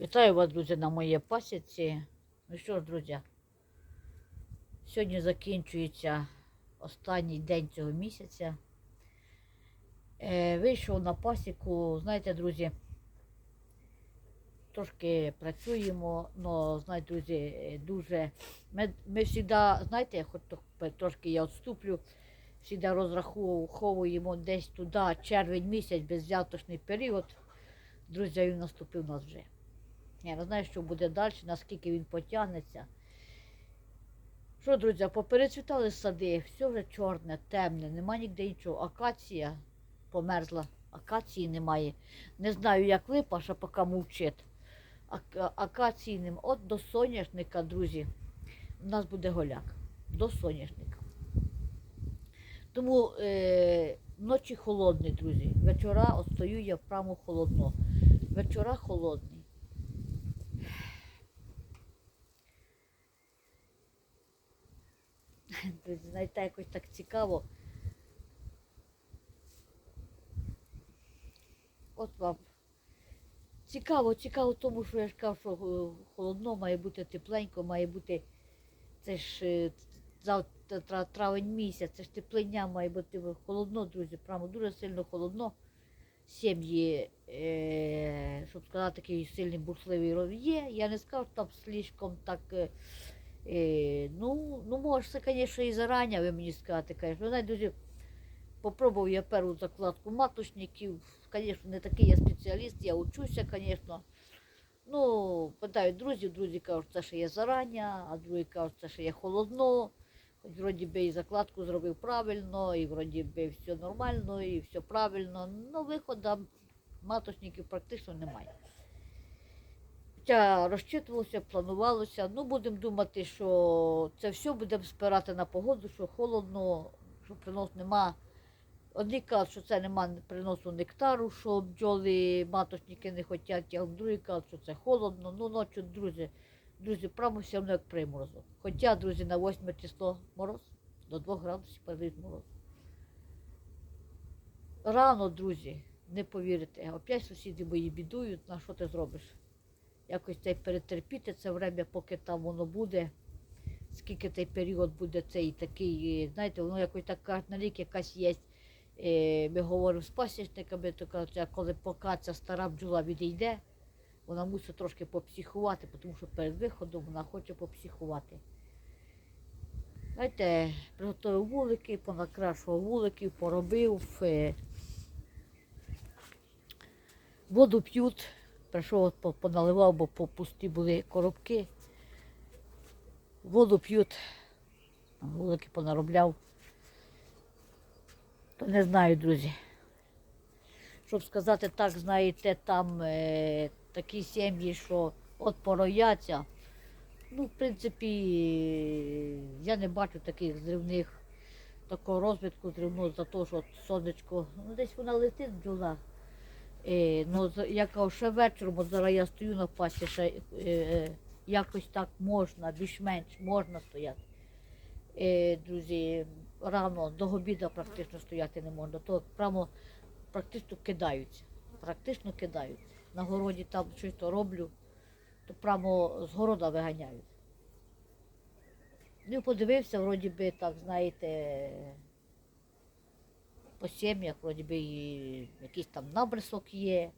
Вітаю вас, друзі, на моїй пасіці. Ну що ж, друзі, сьогодні закінчується останній день цього місяця. Е, вийшов на пасіку, знаєте, друзі, трошки працюємо, але, знаєте, друзі, дуже. Ми, ми завжди, знаєте, хоч трошки я відступлю, завжди розраховуємо десь туди червень місяць, безвзяточний період. Друзі, він наступив у нас вже. Я не знаю, що буде далі, наскільки він потягнеться. Що, друзі, поперецвітали сади, все вже чорне, темне, нема ніде нічого. Акація померзла, акації немає. Не знаю, як липа, що поки мовчить. Акації немає. От до соняшника, друзі, у нас буде голяк. До соняшника. Тому е, ночі холодні, друзі. Вечора от стою я прямо холодно. Вечора холодні. Друзі, знаєте, якось так цікаво. От вам. Цікаво, цікаво тому, що я ж кажу, що е, холодно, має бути тепленько, має бути. Це ж е, завтра травень місяць, це ж теплення має бути холодно, друзі. Прямо дуже сильно холодно. Сім'ї, е, щоб сказати, такий сильний бурхливий ров є. Я не скажу, що там слишком так. Е, Е, ну, ну, може, це, звісно, і зарані, ви мені звісно. Ви знаєте, друзі, попробував я першу закладку маточників. Звісно, не такий я спеціаліст, я учуся, звісно. Ну, питають друзів, друзі кажуть, це ще є зарані, а другі кажуть, це ще є холодно. Хоч вроді би і закладку зробив правильно, і вроді би все нормально, і все правильно. Ну, виходу маточників практично немає. Хоча розчитувалося, планувалося. Ну, будемо думати, що це все будемо спирати на погоду, що холодно, що принос нема. Одні кажуть, що це нема приносу нектару, що бджоли маточники не хочуть, а другі кажуть, що це холодно. Ну, ночі, друзі, друзі, прямо все одно як приморозок. Хоча, друзі, на 8 число мороз, до 2 градусів передають мороз. Рано, друзі, не повірите, опять сусіди мої бідують, на що ти зробиш? Якось цей перетерпіти це время, поки там воно буде. Скільки цей період буде цей такий, е, знаєте, воно якось так на рік якась є. е, Ми говоримо з пасічниками, то кажуть, коли поки ця стара бджола відійде, вона мусить трошки попсихувати, тому що перед виходом вона хоче попсихувати. Знаєте, приготував вулики, понакрашував вуликів, поробив. е, Воду п'ють, прийшов, поналивав, бо пусті були коробки. Воду п'ють, вулики понаробляв. То не знаю, друзі. Щоб сказати так, знаєте, там е, такі сім'ї, що от порояться. Ну, в принципі, я не бачу таких зривних, такого розвитку зривного за те, що сонечко, ну десь вона летить бджола. Е, ну, я кажу, ще вечором, зараз я стою на пасі, ще е, е, якось так можна, більш-менш можна стояти. Е, друзі, рано до обіду практично стояти не можна, то прямо практично кидаються. Практично кидаються. На городі там щось то роблю, то прямо з города виганяють. Ну, подивився, вроді би, так, знаєте, по сім'ях, вроді би, і якийсь там набрисок є,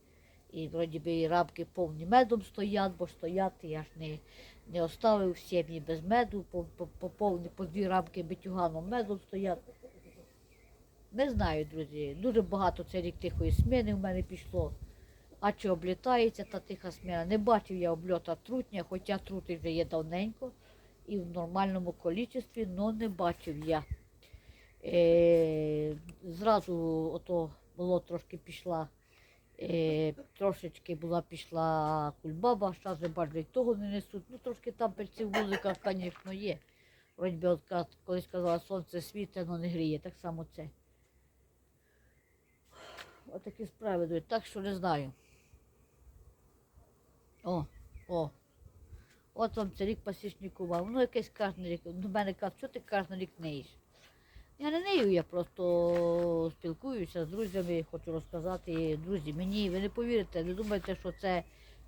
і вроді би і рамки повні медом стоять, бо стоять, я ж не, не оставив сім'ї без меду, по, по, по, повні, по дві рамки битюганом медом стоять. Не знаю, друзі, дуже багато цей рік тихої сміни в мене пішло. А чи облітається та тиха сміна? Не бачив я обльота трутня, хоча трути вже є давненько і в нормальному кількості, але не бачив я. Е, зразу ото було трошки пішла, е, трошечки була пішла кульбаба, зараз бачу, того не несуть. Ну трошки там цих вуликах, звісно, є. Вроді от колись казала, сонце світить, але не гріє, так само це. Отакі справи йдуть, так що не знаю. О, о. От вам це рік пасічникував. Ну, якесь кожен рік. До мене кажуть, що ти кожен рік не їш? Я не нею, я просто спілкуюся з друзями, хочу розказати. Друзі, мені ви не повірите, не думайте, що це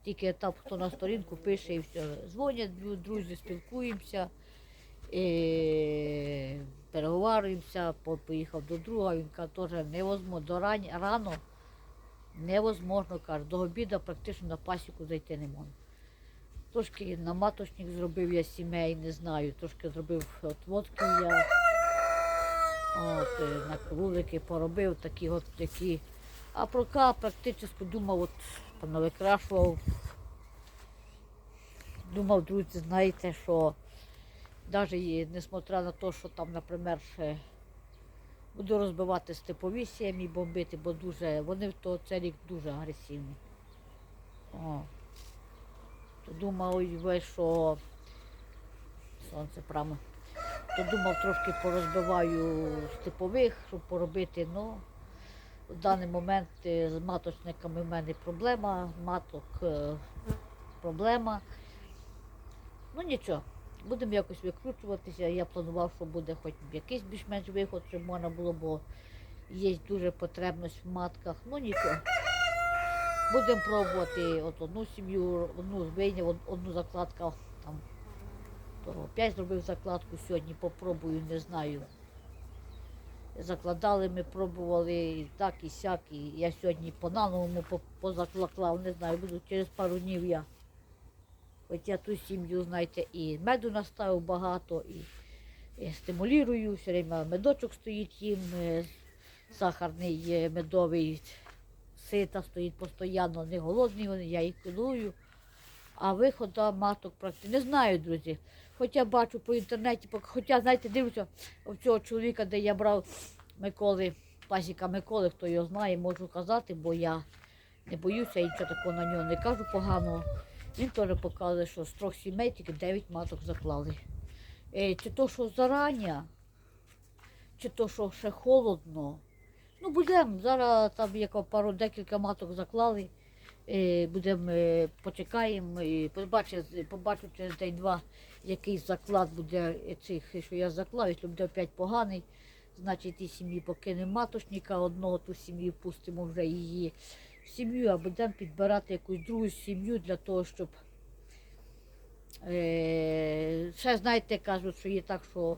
Тільки етап, хто на сторінку пише і все. Дзвонять друзі, спілкуємося, і переговарюємося, поїхав до друга, він каже, теж невозможно, до рань, рано невозможно, каже, до обіду практично на пасіку зайти не можна. Трошки на маточник зробив я сімей, не знаю, трошки зробив от водки я. От, е, вулики поробив такі от такі. А прока практично думав, от понавикрашував. Думав, друзі, знаєте, що навіть несмотря на те, що там, наприклад, буду розбивати степові сім'ї, бомбити, бо дуже, вони в цей рік дуже агресивні. О. То думав, що сонце прямо. То думав, трошки порозбиваю степових, щоб поробити. Ну, в даний момент е, з маточниками в мене проблема, маток е, проблема. Ну нічого, будемо якось викручуватися. Я планував, що буде хоч якийсь більш-менш виход, щоб можна було, бо є дуже потребність в матках. Ну нічого. Будемо пробувати от одну сім'ю, одну вийняв, одну закладку опять зробив закладку сьогодні, попробую, не знаю. Закладали, ми пробували і так, і сяк. І я сьогодні по-нановому по- позаклав, не знаю, буду через пару днів я. Хоч я ту сім'ю, знаєте, і меду наставив багато, і, і стимулюю, все время медочок стоїть їм, е, сахарний медовий, сита стоїть постійно, не голодні вони, я їх кидую. А виходу маток практично не знаю, друзі. Хоча бачу по інтернеті, хоча, знаєте, дивлюся в цього чоловіка, де я брав Миколи, пасіка Миколи, хто його знає, можу казати, бо я не боюся і нічого такого на нього не кажу поганого. Він теж показує, що з трьох сімей тільки 9 маток заклали. Е, чи то, що зарані, чи то, що ще холодно. Ну, будемо. Зараз там як пару декілька маток заклали. Е, будемо, е, почекаємо і побачу, побачу через день-два, який заклад буде цих, що я заклав, якщо буде опять поганий. Значить, і сім'ї покинемо маточника одного, ту сім'ю пустимо вже її в сім'ю, а будемо підбирати якусь другу сім'ю для того, щоб е, ще знаєте, кажуть, що є так, що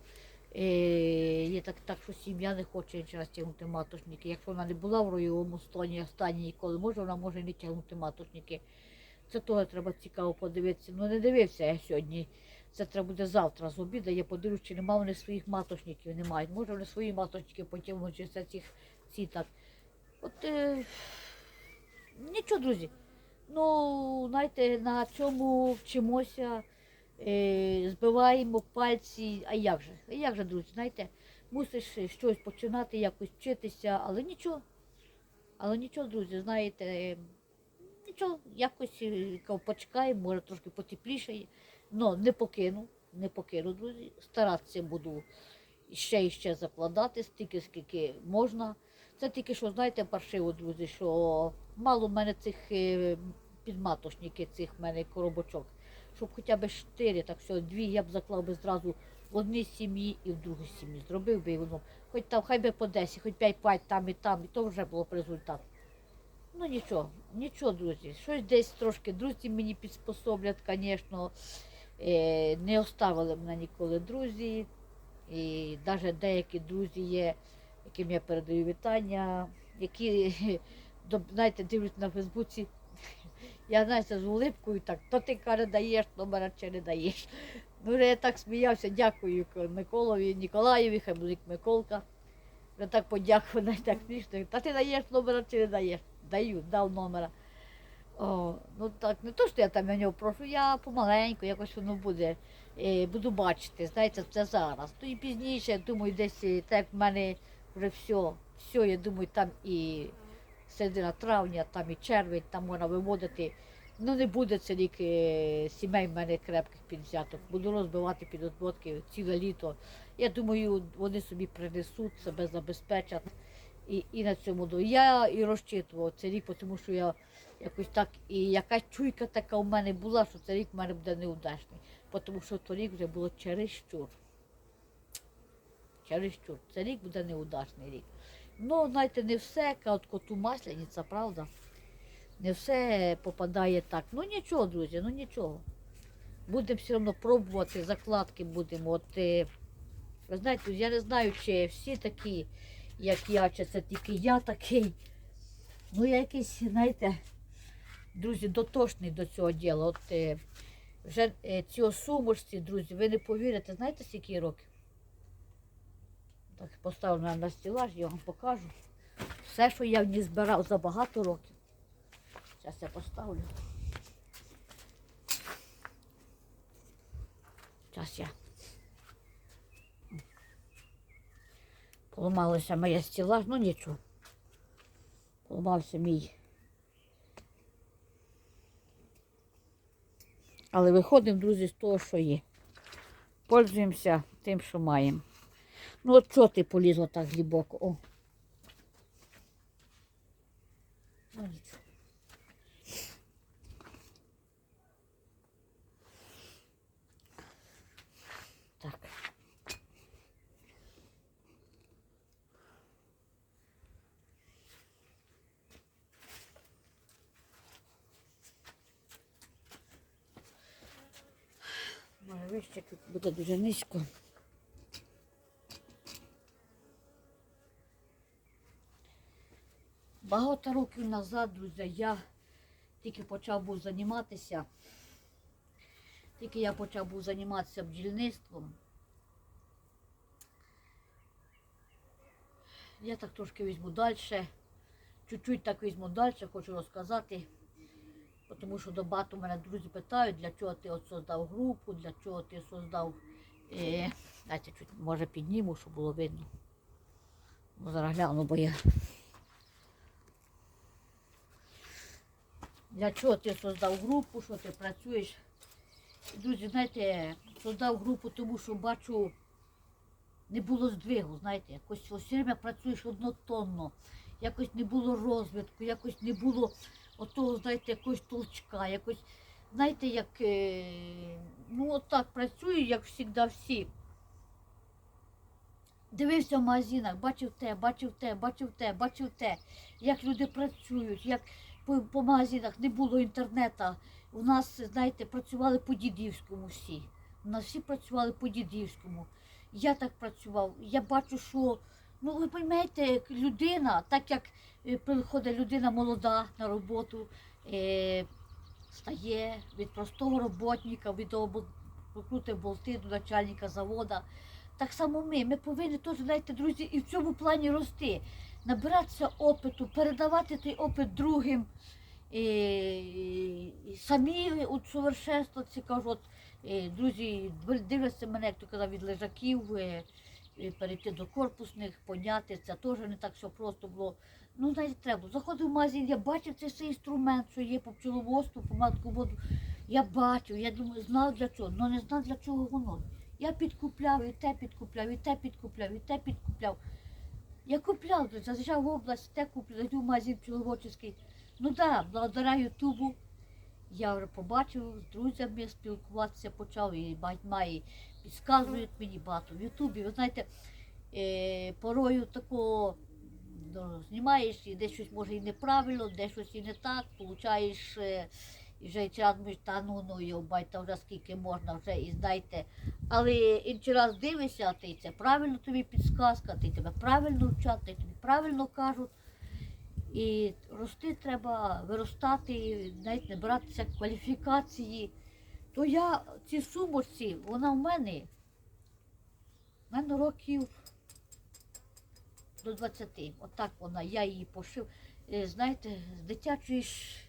є так, так, що сім'я не хоче інший тягнути маточники. Якщо вона не була в роєвому стані, стані ніколи, може вона може не тягнути маточники. Це теж треба цікаво подивитися. Ну не дивився я сьогодні. Це треба буде завтра з обіду. Я подивлюсь, чи нема вони своїх маточників, не мають. Може вони свої маточники потягнуть, чи це цих ці так. От е, нічого, друзі. Ну, знаєте, на цьому вчимося, е, збиваємо пальці. А як же? А як же, друзі, знаєте, мусиш е, щось починати, якось вчитися, але нічого. Але нічого, друзі, знаєте, е, нічого, якось е, почекаємо, може трошки потепліше. Ну, не покину, не покину, друзі. Старатися буду ще і ще закладати, стільки, скільки можна. Це тільки що, знаєте, паршиво, друзі, що мало в мене цих е, підматошників, цих в мене коробочок. Щоб хоча б чотири, так все, дві я б заклав би зразу в одній сім'ї і в другій сім'ї. Зробив би воно. Хоч там, хай би по 10, хоч 5 пать там і там, і то вже було б результат. Ну нічого, нічого, друзі. Щось десь трошки друзі мені підспособлять, звісно. Е, не оставили мене ніколи друзі. І навіть деякі друзі є, яким я передаю вітання, які, знаєте, дивлюсь на Фейсбуці. Я знаєте, з улипкою так, то ти каже, даєш, номера чи не даєш. Ну, вже я так сміявся, дякую Миколові, Ніколаєві, хай буде Миколка. Я так подякував, навіть так смішно. Та ти даєш номера чи не даєш? Даю, дав номера. О, ну так, не то, що я там на нього прошу, я помаленьку, якось воно буде. Е, буду бачити, знаєте, це зараз. То і пізніше, я думаю, десь е, так в мене вже все, все, я думаю, там і середина травня, там і червень, там можна виводити. Ну не буде це рік сімей в мене крепких п'ятдесяток. Буду розбивати під ціле літо. Я думаю, вони собі принесуть, себе забезпечать. І, і на цьому до. Я і розчитував цей рік, тому що я якось так, і якась чуйка така у мене була, що цей рік в мене буде неудачний. Тому що торік вже було чересчур. Чересчур. Цей рік буде неудачний рік. Ну, знаєте, не все, от коту масляниця, правда? Не все попадає так. Ну нічого, друзі, ну нічого. Будемо все одно пробувати, закладки будемо. От, е, ви знаєте, я не знаю, чи всі такі, як я, чи це тільки я такий. Ну, я якийсь, знаєте, друзі, дотошний до цього діла. От е, вже е, ці сумочці, друзі, ви не повірите, знаєте, скільки років? Так, поставлю на, стілаж, я вам покажу. Все, що я в ній збирав за багато років. Зараз я поставлю. Зараз я. Поламалася моя стілаж, ну нічого. Поламався мій. Але виходимо, друзі, з того, що є. Пользуємося тим, що маємо. Ну от чого ти полізла так глибоко? О. Так. Може вище тут буде дуже низько. Багато років назад, друзі, я тільки почав був займатися, тільки я почав був займатися бджільництвом. Я так трошки візьму далі, чуть-чуть так візьму далі, хочу розказати. Тому що багато мене друзі питають, для чого ти от создав групу, для чого ти создав. Е, дайте чуть може підніму, щоб було видно. Зараз гляну, бо я. Для чого ти создав групу, що ти працюєш? Друзі, знаєте, создав групу, тому що бачу, не було здвигу, знаєте, якось все время працюєш однотонно, якось не було розвитку, якось не було отого, знаєте, якогось толчка, якось, знаєте, як, е, ну отак працюю, як завжди всі. Дивився в магазинах, бачив те, бачив те, бачив те, бачив те, як люди працюють, як по, по магазинах не було інтернету. У нас, знаєте, працювали по дідівському всі. У нас всі працювали по дідівському. Я так працював. Я бачу, що ну ви розумієте, людина, так як е, приходить людина молода на роботу, е, стає від простого роботника, від обо- болти до начальника заводу. Так само ми. Ми повинні теж, знаєте, друзі, і в цьому плані рости, набиратися опиту, передавати той опит другим. І, і самі усовершенствуватися, кажу, от, е, друзі, дивляться мене, як то казав, від лежаків, е, е, перейти до корпусних, поняти, це теж не так все просто було. Ну, знаєте, треба. Заходив в магазин, я бачив цей цей інструмент, що є по пчеловодству, по матку воду. Я бачив, я думаю, знав для чого, але не знав для чого воно. Я підкупляв, і те підкупляв, і те підкупляв, і те підкупляв. Я купляв, заїжджав в область, те зайду в магазин пчеловодчий. Ну так, да, благодаря Ютубу я вже побачив, з друзями спілкуватися почав, і багатьма підказують мені багато в Ютубі. Ви знаєте, е, порою такого ну, знімаєш, і десь щось може і неправильно, десь щось і не так, получаєш. І вже інший раз думаєш, та ну ну його байта вже скільки можна вже і знайте. Але інший раз дивишся, ти це правильно тобі підсказка, ти тебе правильно вчать, ти тобі правильно кажуть. І рости треба виростати, і навіть не братися кваліфікації. То я ці сумочці, вона в мене, в мене років до 20. Отак вона, я її пошив. Е, Знаєте, з дитячої ж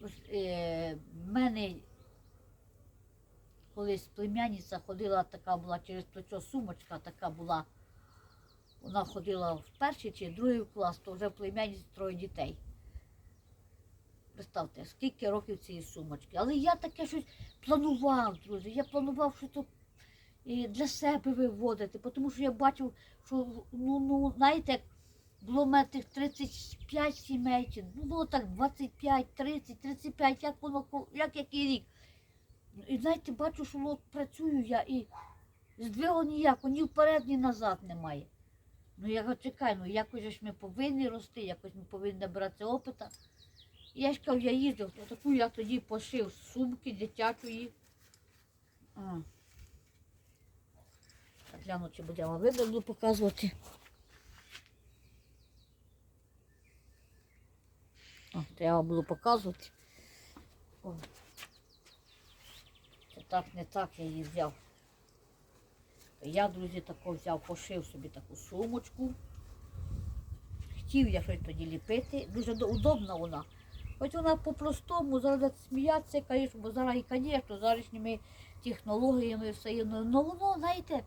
в мене колись племянниця ходила, така була через плечо сумочка, така була. Вона ходила в перший чи другий клас, то вже в троє дітей. Представте, скільки років цієї сумочки. Але я таке щось планував, друзі. Я планував щось для себе виводити, тому що я бачив, що ну, ну знаєте, було в мене тих 35 сімей, ну, було так 25, 30, 35, як воно, як який рік. І знаєте, бачу, що от працюю я і здвигу ніякого, ні вперед, ні назад немає. Ну я чекай, ну якось ж ми повинні рости, якось ми повинні набиратися опита. І я ж кажу, я їздив, таку я тоді пошив сумки дитячої. А. Гляну, чи буде видно, показувати. О, вам буду показувати. О. Так, не так я її взяв. Я, друзі, тако взяв, пошив собі таку сумочку. Хотів я щось тоді ліпити. Дуже удобна вона. Хоч вона по-простому, зараз сміятися, звісно, бо зараз і, звісно, зарішніми технологіями все є. Ну воно, знаєте,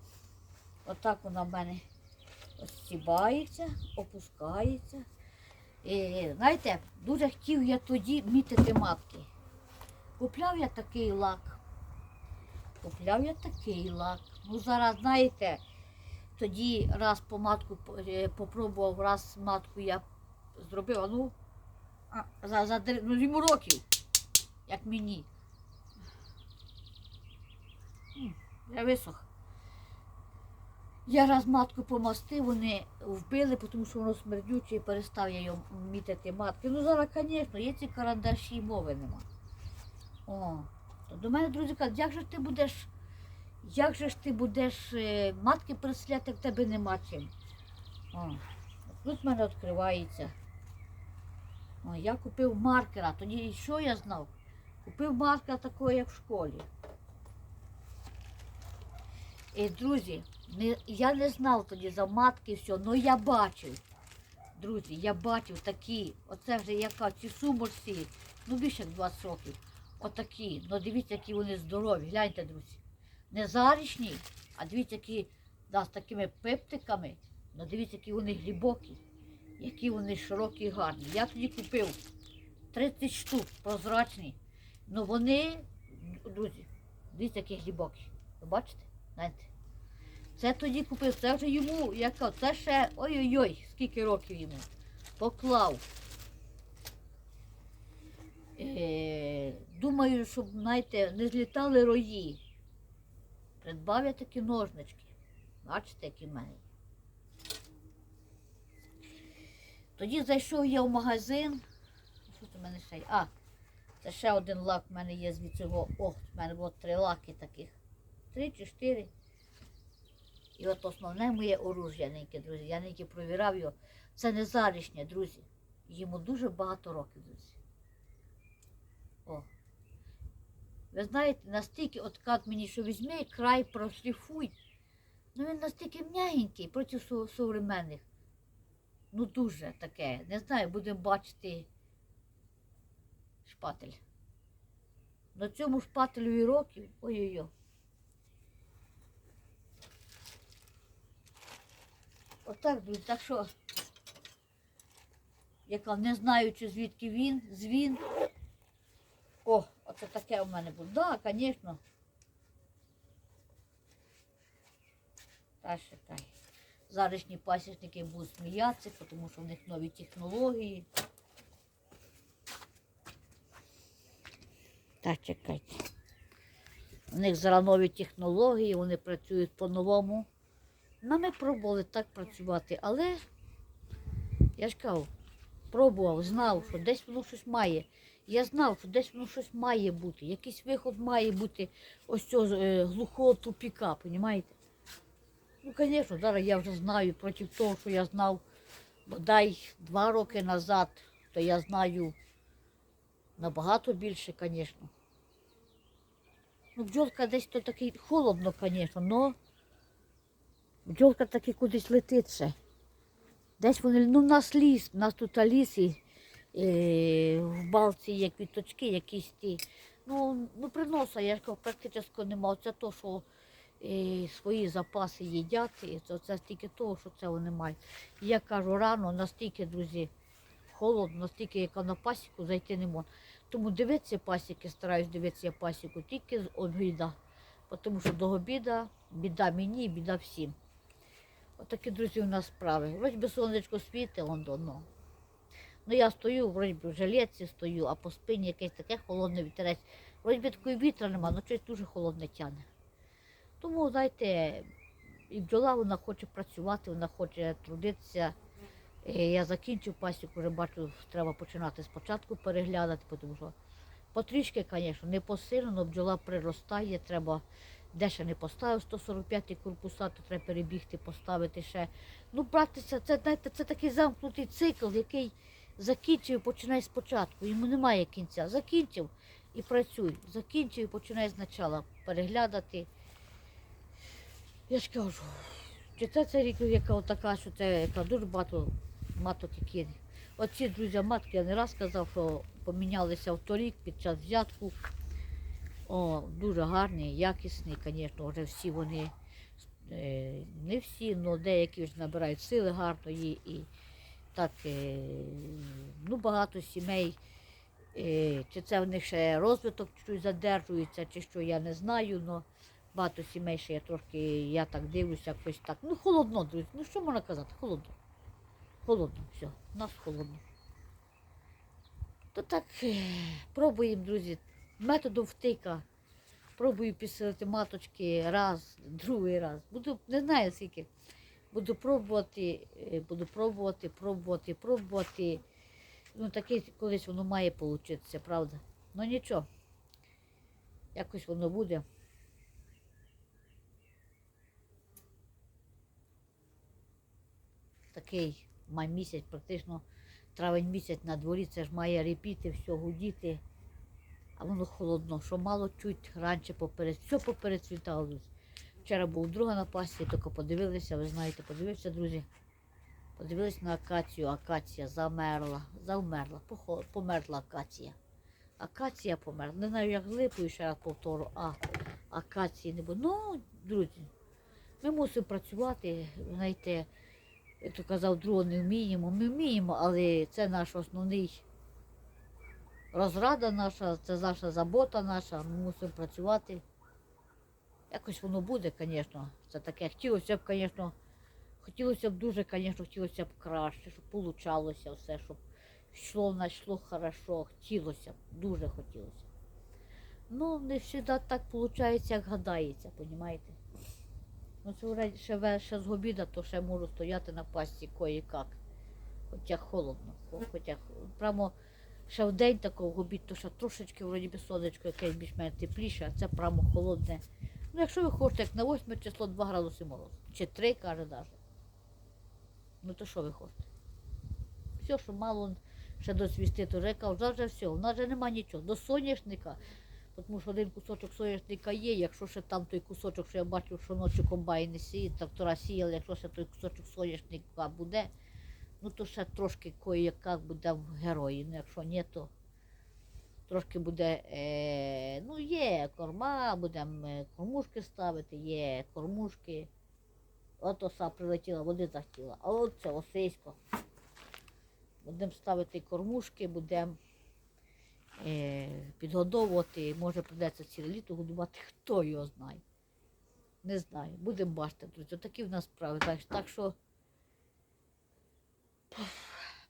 отак вона в мене стібається, опускається. І, знаєте, дуже хотів я тоді мітити матки. Купляв я такий лак. Купляв я такий лак. Ну зараз, знаєте, тоді раз по матку е, попробував, раз матку я зробив, а ну, за, за ну, йому років, як мені. Я висох. Я раз матку помастив, вони вбили, тому що воно смердюче і перестав я його мітити матки. Ну зараз, звісно, є ці карандаші і мови нема. О, то до мене друзі кажуть, як же ти будеш, як же ж ти будеш е, матки переселяти, як тебе нема чим. О, тут в мене відкривається. О, я купив маркера, тоді що я знав? Купив маркера такого, як в школі. І, друзі, не, я не знав тоді за матки все, але я бачив. Друзі, я бачив такі, оце вже яка ці сумочці, ну більше як 20 років. Отакі. Ну дивіться, які вони здорові. Гляньте, друзі. Не зарічні, а дивіться, які да, з такими пептиками. Ну дивіться, які вони глибокі, які вони широкі і гарні. Я тоді купив 30 штук прозрачні. Ну вони, друзі, дивіться, які глибокі. Ви бачите? Знаєте? Це тоді купив, це вже йому, яка, це ще ой-ой-ой, скільки років йому. Поклав. Е, думаю, щоб, знаєте, не злітали рої. Придбав я такі ножнички. Бачите, які в мене. Тоді зайшов я в магазин. Що це в мене ще є? А, це ще один лак в мене є з цього. Ох, в мене було три лаки таких. Три чи чотири. І от основне моє неньке, друзі. Я неньке провірав його. Це не зарішнє, друзі. Йому дуже багато років, друзі. О. Ви знаєте, настільки от кат мені, що візьми, край прошліфуй. Ну він настільки м'ягенький проти современних. Ну дуже таке. Не знаю, будемо бачити шпатель. На цьому шпателю і років. Ой-ой-ой. Отак, друзі, так що, яка не знаючи, звідки він, звін. О, оце таке у мене було. Так, звісно. Та ще та й. Зарішні пасічники будуть сміятися, тому що в них нові технології. Так, чекайте. У них зараз нові технології, вони працюють по-новому. Ну, ми пробували так працювати, але я ж кажу, пробував, знав, що десь воно щось має. Я знав, що десь воно щось має бути, якийсь виход має бути ось цього е, глухого тупіка, розумієте? Ну, звісно, зараз я вже знаю проти того, що я знав бодай два роки назад, то я знаю набагато більше, звісно. Ну, бджолка десь то такий холодно, звісно, але бджолка таки кудись летить ще. Десь вони, ну в нас ліс, в нас тут ліс і е, в балці є квіточки, якісь ті. Ну, ну приноса, я практично нема. Це то, що е, свої запаси їдять, і це, це тільки того, що це вони мають. І я кажу, рано настільки, друзі, холодно, настільки, яка на пасіку зайти не можна. Тому дивитися пасіки, стараюсь дивитися пасіку тільки з обіда. Тому що до обіда біда мені, і біда всім. Отакі, друзі, у нас справи. Вроді би сонечко світить, он давно. Ну я стою, вроді би в жилетці стою, а по спині якесь таке холодне вітерець. Вроді би такої вітра нема, але щось дуже холодне тягне. Тому, знаєте, і бджола вона хоче працювати, вона хоче трудитися. Е, Я закінчив пасіку, вже бачу, треба починати спочатку переглядати, тому що потрішки, звісно, не посильно, але бджола приростає, треба де ще не поставив 145-й корпуса, то треба перебігти, поставити ще. Ну, братися, це, знаєте, це такий замкнутий цикл, який закінчив і починає спочатку. Йому немає кінця. Закінчив і працюй. Закінчив і починає спочатку переглядати. Я ж кажу, чи це цей рік, яка така, що це яка дуже багато маток, які. Оці друзі матки, я не раз казав, що помінялися в торік під час взятку. О, дуже гарні, якісні, звісно, вже всі вони, е, не всі, але деякі вже набирають сили гарної і так, е, ну, багато сімей. Е, чи це в них ще розвиток чуть задержується, чи що, я не знаю, але багато сімей ще я трошки, я так дивлюся, якось так. Ну, холодно, друзі. Ну що можна казати? Холодно. Холодно, все, у нас холодно. То так, пробуємо, друзі, методом втика. Пробую підсилити маточки раз, другий раз. Буду, не знаю скільки. Буду пробувати, е, буду пробувати, пробувати, пробувати. Ну, таке колись воно має получитися, правда. Ну нічого. Якось воно буде. Такий май місяць, практично травень місяць на дворі, це ж має репіти, все гудіти. А воно холодно, що мало чуть раніше поперед, все поперецвітало. друзі. Вчора був друга на пасі, тільки подивилися, ви знаєте, подивився, друзі. Подивилися на акацію, акація замерла, завмерла, померла акація. Акація померла. Не знаю, як з липою, ще раз повторю, а акації не буде. Ну, друзі, ми мусимо працювати, знаєте, я то казав, другого не вміємо. Ми вміємо, але це наш основний розрада наша, це наша забота наша, ми мусимо працювати. Якось воно буде, звісно. Це таке. Хотілося б, звісно, хотілося б дуже, звісно, хотілося б краще, щоб получалося все, щоб йшло в нас, йшло хорошо, хотілося б, дуже хотілося. Ну, не завжди так виходить, як гадається, розумієте? Ну, це вже ще, ще з обіда, то ще можу стояти на пасті кої-як. Хоча холодно. Хоча прямо ще в день такого в обід, то ще трошечки вроді би сонечко якесь більш-менш тепліше, а це прямо холодне. Ну, якщо ви хочете, як на 8 число 2 градуси морозу. Чи 3, каже навіть. Ну то що ви хочете? Все, що мало ще досвісти, то вже кажу, вже все, у нас вже нема нічого. До соняшника, тому що один кусочок соняшника є, якщо ще там той кусочок, що я бачив, що ночі комбайни сіють, трактора сіяли, якщо ще той кусочок соняшника буде, ну то ще трошки кое-як буде в герої. Ну якщо ні, то трошки буде, е, ну є корма, будемо е, кормушки ставити, є кормушки. От оса прилетіла, води захотіла. А от це осисько. Будемо ставити кормушки, будемо е, підгодовувати. Може прийдеться ціле літо годувати, хто його знає. Не знаю. Будемо бачити, друзі. Такі в нас справи. Так що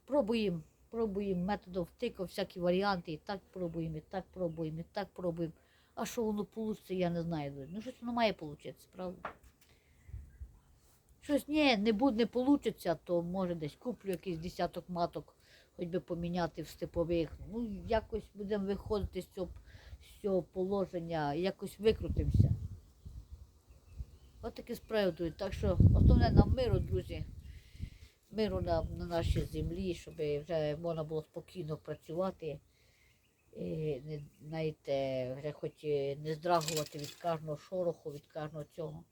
пробуємо, пробуємо методом втику, всякі варіанти. І так пробуємо, і так пробуємо, і так пробуємо. А що воно вийде, я не знаю. Ну, щось воно має вийти, правда? Щось ні, не буде, не вийде, то може десь куплю якийсь десяток маток, хоч би поміняти в степових. Ну, якось будемо виходити з цього, з цього положення, якось викрутимося. От такі справи. Так що основне нам миру, друзі. Миру на, на нашій землі, щоб вже можна було спокійно працювати. І, знаєте, вже хоч не здрагувати від кожного шороху, від кожного цього.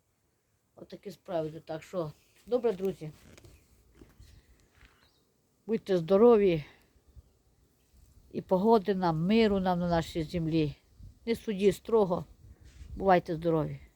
Отакі справи. йдуть. Так що, добре, друзі. Будьте здорові і погоди нам, миру нам на нашій землі. Не суді строго. Бувайте здорові.